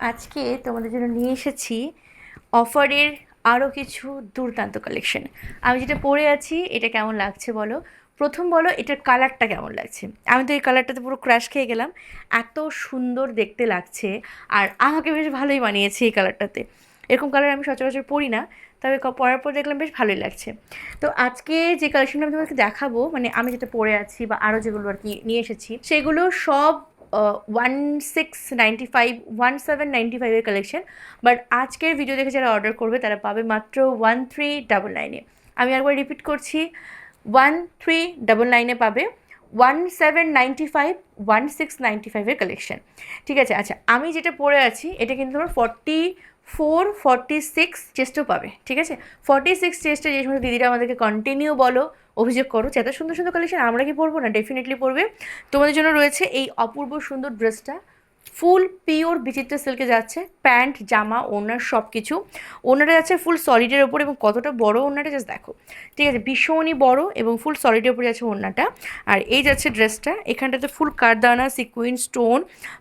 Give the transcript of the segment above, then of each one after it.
আজকে তোমাদের জন্য নিয়ে এসেছি অফারের আরও কিছু দুর্দান্ত কালেকশন আমি যেটা পরে আছি, এটা কেমন লাগছে বলো? প্রথম বলো, এটার কালারটা কেমন লাগছে? আমি তো এই কালারটাতে পুরো ক্র্যাশ খেয়ে গেলাম। এত সুন্দর দেখতে লাগছে, আর আমাকে বেশ ভালোই বানিয়েছে এই কালারটাতে এরকম কালার আমি সচরাচর পরি না, তবে পরার পর দেখলাম বেশ ভালোই লাগছে। তো আজকে যে কালেকশনটা আমি তোমাকে দেখাবো মানে আমি যেটা পরে আছি বা আরও যেগুলো আর কি নিয়ে এসেছি, সেগুলো সব one six ninety five one seven ninety ফাইভের কালেকশন বাট আজকের ভিডিও দেখে যারা অর্ডার করবে, তারা পাবে মাত্র ওয়ান থ্রি ডাবল নাইনে আমি একবার রিপিট করছি ওয়ান থ্রি ডাবল নাইনে পাবে one seven ninety five one six ninety ফাইভের কালেকশন ঠিক আছে আচ্ছা আমি যেটা পরে আছি, এটা কিন্তু তোমার ফর্টি ফোর ফর্টি সিক্স চেস্টও পাবে। ঠিক আছে ফর্টি সিক্স চেস্টে যে সমস্ত দিদিরা আমাদেরকে কন্টিনিউ বলো অভিযোগ করো যে এত সুন্দর সুন্দর কালেকশন আমরা কি পরবো? না ডেফিনেটলি পরবে। তোমাদের জন্য রয়েছে এই অপূর্ব সুন্দর ড্রেসটা ফুল পিওর বিচিত্র সিল্কে যাচ্ছে। প্যান্ট জামা ওনার সব কিছু ওনারা যাচ্ছে ফুল সলিডের ওপর এবং কতটা বড় ওনাটা জাস্ট দেখো। ঠিক আছে, ভীষণই বড় এবং ফুল সলিডের ওপরে যাচ্ছে ওনাটা আর এই যাচ্ছে ড্রেসটা এখানটাতে ফুল কারদানা সিকুইন স্টোন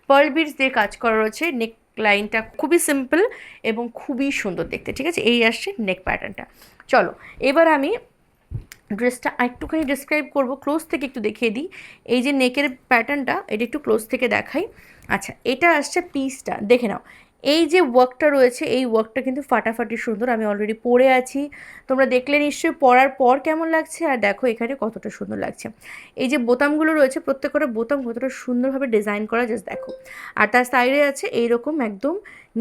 পার্ল বিটস দিয়ে কাজ করা রয়েছে। নেক লাইনটা খুবই সিম্পল এবং খুবই সুন্দর দেখতে। ঠিক আছে, এই আসছে নেক প্যাটার্নটা চলো, এবার আমি ড্রেসটা একটুখানি ডিসক্রাইব করব ক্লোজ থেকে একটু দেখিয়ে দিই। এই যে নেকের প্যাটার্নটা এটা একটু ক্লোজ থেকে দেখাই। আচ্ছা এটা আসছে পিসটা দেখে নাও এই যে ওয়ার্কটা রয়েছে, এই ওয়ার্কটা কিন্তু ফাটাফাটি সুন্দর, আমি অলরেডি পরে আছি। তোমরা দেখলে নিশ্চয়ই পরার পর কেমন লাগছে, আর দেখো এখানে কতটা সুন্দর লাগছে। এই যে বোতামগুলো রয়েছে, প্রত্যেকটা বোতাম কতটা সুন্দরভাবে ডিজাইন করা জাস্ট দেখো। আর তার সাইডে আছে এইরকম একদম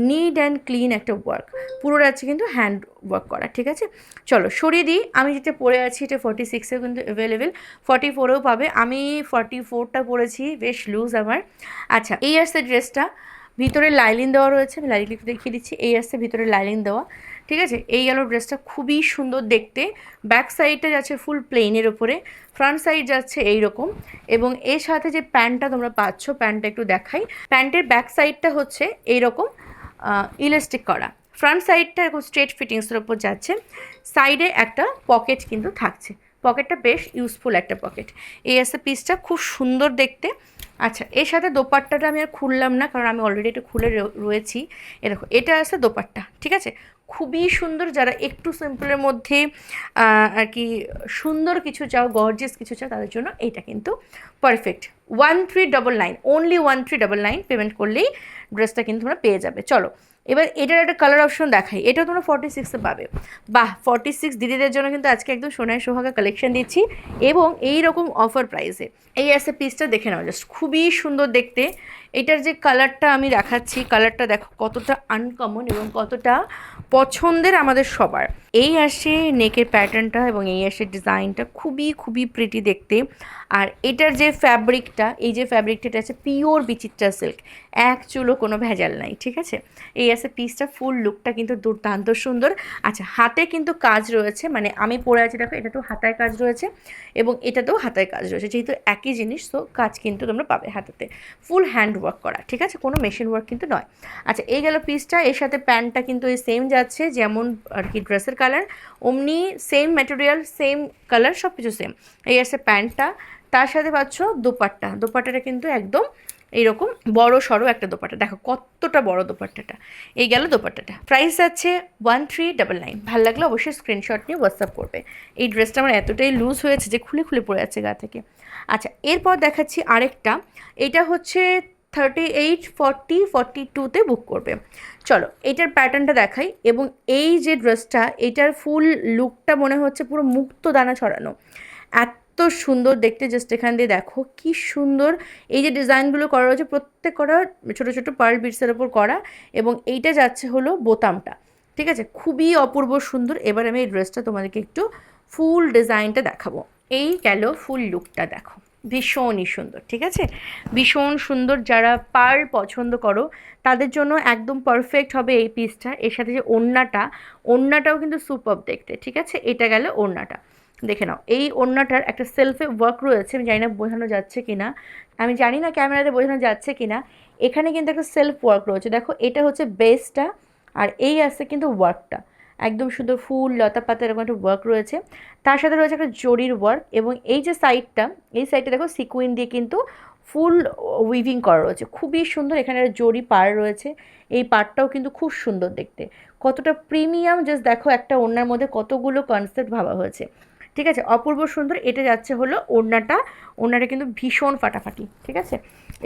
নিট অ্যান্ড ক্লিন একটা ওয়ার্ক পুরোটা আছে কিন্তু হ্যান্ড ওয়ার্ক করা, ঠিক আছে? চলো সরিয়ে দিই, আমি যেটা পরে আছি, এটা ফর্টি সিক্সেও কিন্তু অ্যাভেলেবেল ফর্টি ফোরেও পাবে, আমি ফর্টি ফোরটা পরেছি বেশ লুজ আমার। আচ্ছা এই আসছে ড্রেসটা ভিতরে লাইলিন দেওয়া রয়েছে, আমি লাইলিন দেখিয়ে দিচ্ছি, এই আসছে ভিতরে লাইলিন দেওয়া, ঠিক আছে? এই গেল ড্রেসটা খুবই সুন্দর দেখতে ব্যাক সাইডটা যাচ্ছে ফুল প্লেনের ওপরে ফ্রন্ট সাইড যাচ্ছে এই রকম এবং এর সাথে যে প্যান্টটা তোমরা পাচ্ছ, প্যান্টটা একটু দেখাই, প্যান্টের ব্যাক সাইডটা হচ্ছে এইরকম ইলাস্টিক করা ফ্রন্ট সাইডটা এরকম স্ট্রেট ফিটিংসের ওপর যাচ্ছে সাইডে একটা পকেট কিন্তু থাকছে পকেটটা বেশ ইউজফুল একটা পকেট এই আছে পিসটা খুব সুন্দর দেখতে আচ্ছা এর সাথে দোপাট্টাটা আমি আর খুললাম না, কারণ আমি অলরেডি একটু খুলে রয়েছি। এ দেখো, এটা আছে দোপাট্টা, ঠিক আছে? খুবই সুন্দর যারা একটু সিম্পলের মধ্যে আর কি সুন্দর কিছু চাও গর্জেস কিছু চাও, তাদের জন্য এইটা কিন্তু perfect one three double nine only one three double nine payment করলেই ড্রেসটা কিন্তু তোমরা পেয়ে যাবে। চলো এবার এটার একটা কালার অপশন দেখাই। এটা তোমরা ফর্টি সিক্সে পাবে। বাহ ফর্টি সিক্স দিদিদের জন্য কিন্তু আজকে একদম সোনায় সোহাগা কালেকশন দিচ্ছি এবং এই রকম অফার প্রাইসে এই আছে পিসটা দেখে নাও জাস্ট খুবই সুন্দর দেখতে। এটার যে কালারটা আমি দেখাচ্ছি কালারটা দেখো কতটা আনকমন এবং কতটা পছন্দের আমাদের সবার। এই আসে নেকের প্যাটার্নটা এবং এই আসে ডিজাইনটা খুবই খুবই প্রিটি দেখতে। আর এটার যে ফ্যাব্রিকটা এই যে ফ্যাব্রিকটা এটা আছে পিওর বিচিত্রা সিল্ক এক চুলো কোনো ভেজাল নাই, ঠিক আছে? এই আছে পিসটা ফুল লুকটা কিন্তু দুর্দান্ত সুন্দর। আচ্ছা হাতে কিন্তু কাজ রয়েছে মানে আমি পরে আছি, দেখো, এটা তো হাতায় কাজ রয়েছে এবং এটাতেও হাতায় কাজ রয়েছে, যেহেতু একই জিনিস তো কাজ কিন্তু তোমরা পাবে হাতেতে। ফুল হ্যান্ড ওয়ার্ক করা, ঠিক আছে? কোনো মেশিন ওয়ার্ক কিন্তু নয়। আচ্ছা এই গেল পিসটা এর সাথে প্যান্টটা কিন্তু এই সেম যাচ্ছে, যেমন আর কি ড্রেসের কালার অমনি সেম ম্যাটেরিয়াল সেম কালার সব কিছু সেম এই আছে প্যান্টটা, তার সাথে পাচ্ছ দোপাট্টা। দোপাট্টাটা কিন্তু একদম এইরকম বড় সড়ো একটা দোপাট্টা। দেখো কতটা বড় দোপাট্টাটা। এই গেল দোপাট্টাটা। প্রাইস আছে ওয়ান থ্রি ডাবল নাইন ভালো লাগলে অবশ্যই স্ক্রিনশট নিয়ে হোয়াটসঅ্যাপ করবে। এই ড্রেসটা আমার এতটাই লুজ হয়েছে যে খুলে খুলে পড়ে যাচ্ছে গা থেকে। আচ্ছা এরপর দেখাচ্ছি আরেকটা। এটা হচ্ছে থার্টি এইট ফর্টি ফর্টি টুতে বুক করবে। চলো, এটার প্যাটার্নটা দেখাই এবং এই যে ড্রেসটা এটার ফুল লুকটা মনে হচ্ছে পুরো মুক্ত দানা ছড়ানো। এত সুন্দর দেখতে জাস্ট এখান দিয়ে দেখো, কি সুন্দর। এই যে ডিজাইনগুলো করা রয়েছে, প্রত্যেক করা ছোটো ছোটো পার্ল বিটসের ওপর করা এবং এইটা যাচ্ছে হলো বোতামটা। ঠিক আছে? খুবই অপূর্ব সুন্দর। এবার আমি এই ড্রেসটা তোমাদেরকে একটু ফুল ডিজাইনটা দেখাবো। এই গেল ফুল লুকটা দেখো। ভীষণই সুন্দর, ঠিক আছে? ভীষণ সুন্দর যারা পার পছন্দ করো, তাদের জন্য একদম পারফেক্ট হবে এই পিসটা এর সাথে যে ওড়নাটা, ওড়নাটাও কিন্তু সুপার দেখতে, ঠিক আছে? এটা গেলে ওড়নাটা। দেখে নাও, এই ওড়নাটার একটা সেলফে ওয়ার্ক রয়েছে, আমি জানি না বোঝানো যাচ্ছে কি না আমি জানি না ক্যামেরাতে বোঝানো যাচ্ছে কি না এখানে কিন্তু একটা সেলফ ওয়ার্ক রয়েছে। দেখো, এটা হচ্ছে বেসটা আর এই আছে কিন্তু ওয়ার্কটা একদম সুন্দর ফুল, লতা পাতা, এরকম একটা ওয়ার্ক রয়েছে। তার সাথে রয়েছে একটা জরির ওয়ার্ক এবং এই যে সাইডটা এই সাইডটা দেখো সিকুইন দিয়ে কিন্তু ফুল উইভিং করা রয়েছে। খুবই সুন্দর, এখানে একটা জরি পার রয়েছে। এই পারটাও কিন্তু খুব সুন্দর দেখতে। কতটা প্রিমিয়াম জাস্ট দেখো একটা ওড়নার মধ্যে কতগুলো কনসেপ্ট ভাবা হয়েছে। ঠিক আছে? অপূর্ব সুন্দর। এটা যাচ্ছে হলো ওড়নাটা। ওড়নাটা কিন্তু ভীষণ ফাটাফাটি, ঠিক আছে?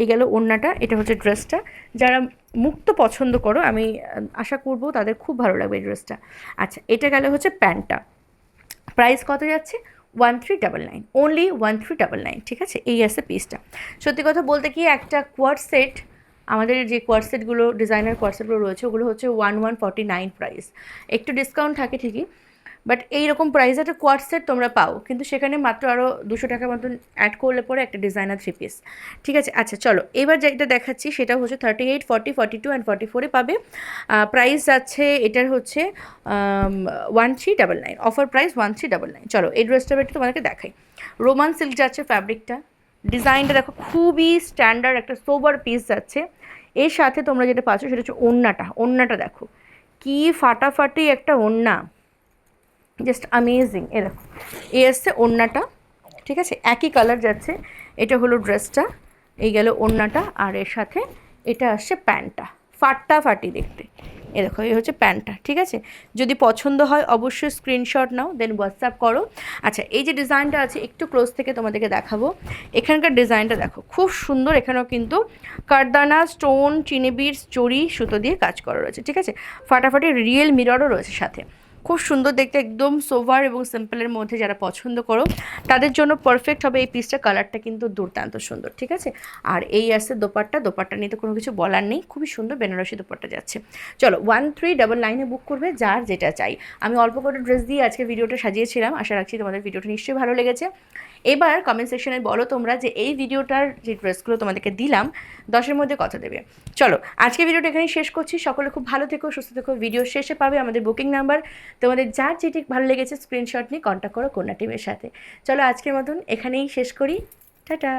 এই গেল ওড়নাটা, এটা হচ্ছে ড্রেসটা। যারা মুক্ত পছন্দ করো, আমি আশা করব তাদের খুব ভালো লাগবে এই ড্রেসটা। আচ্ছা এটা গেলে হচ্ছে প্যান্টটা। প্রাইস কত যাচ্ছে? One three double nine. Only one three double nine, ঠিক আছে? এই আছে পিসটা সত্যি কথা বলতে কি, একটা কোয়ার সেট আমাদের যে কোয়ার সেটগুলো ডিজাইনার কোয়ার সেটগুলো রয়েছে, ওগুলো হচ্ছে one one forty nine price একটু ডিসকাউন্ট থাকে ঠিকই বাট এইরকম প্রাইস একটা কোয়ার সেট তোমরা পাও। কিন্তু সেখানে মাত্র আরও দুশো টাকা মতন অ্যাড করলে পরে একটা ডিজাইনার থ্রি পিস ঠিক আছে? আচ্ছা চলো। এবার যেটা দেখাচ্ছি, সেটা হচ্ছে thirty eight forty forty two and forty ফোরে পাবে প্রাইস যাচ্ছে, এটার হচ্ছে one three double nine offer price one three double nine চলো, এই ড্রেসটা একটু তোমাদেরকে দেখাই। রোমান সিল্ক যাচ্ছে ফ্যাব্রিকটা ডিজাইনটা দেখো, খুবই স্ট্যান্ডার্ড একটা সোবার পিস যাচ্ছে। এর সাথে তোমরা যেটা পাচ্ছ, সেটা হচ্ছে ওড়নাটা ওড়নাটা দেখো। কি ফাটাফাটি একটা ওড়না জাস্ট আমেজিং এ দেখো। এই আসছে ওড়নাটা, ঠিক আছে? একই কালার যাচ্ছে। এটা হলো ড্রেসটা এই গেল ওড়নাটা, আর এর সাথে এটা আসছে প্যান্টটা। ফাটটা ফাটি দেখতে। এ দেখো, এই হচ্ছে প্যান্টটা, ঠিক আছে? যদি পছন্দ হয়, অবশ্যই স্ক্রিনশট নাও দেন হোয়াটসঅ্যাপ করো। আচ্ছা এই যে ডিজাইনটা আছে, একটু ক্লোজ থেকে তোমাদেরকে দেখাবো। এখানকার ডিজাইনটা দেখো, খুব সুন্দর। এখানেও কিন্তু কারদানা স্টোন চিনিবির চড়ি, সুতো দিয়ে কাজ করা রয়েছে, ঠিক আছে? ফাটাফাটি রিয়েল মিররও রয়েছে সাথে। খুব সুন্দর দেখতে, একদম সোভার এবং সিম্পলের মধ্যে যারা পছন্দ করো, তাদের জন্য পারফেক্ট হবে এই পিসটা কালারটা কিন্তু দুর্দান্ত সুন্দর, ঠিক আছে? আর এই আসছে দোপাট্টা। দোপাট্টা নিয়ে তো কোনো কিছু বলার নেই। খুবই সুন্দর বেনারসি দোপাট্টা যাচ্ছে। চলো ওয়ান থ্রি ডাবল লাইনে বুক করবে, যার যেটা চাই। আমি অল্প করে ড্রেস দিয়ে আজকে ভিডিওটা সাজিয়েছিলাম। আশা রাখছি তোমাদের ভিডিওটা নিশ্চয়ই ভালো লেগেছে। এবার কমেন্ট সেকশনে বলো তোমরা যে এই ভিডিওটার যে ড্রেসগুলো তোমাদেরকে দিলাম, দশের মধ্যে কত দেবে। চলো, আজকে ভিডিওটা এখানেই শেষ করছি। সকলে খুব ভালো থেকো, সুস্থ থেকো। ভিডিও শেষে পাবে আমাদের বুকিং নাম্বার তোমাদের যার যেটি ভালো লেগেছে স্ক্রিনশট নিয়ে কন্ট্যাক্ট করো কন্যা টিমের সাথে। চলো, আজকের মতন এখানেই শেষ করি। টাটা!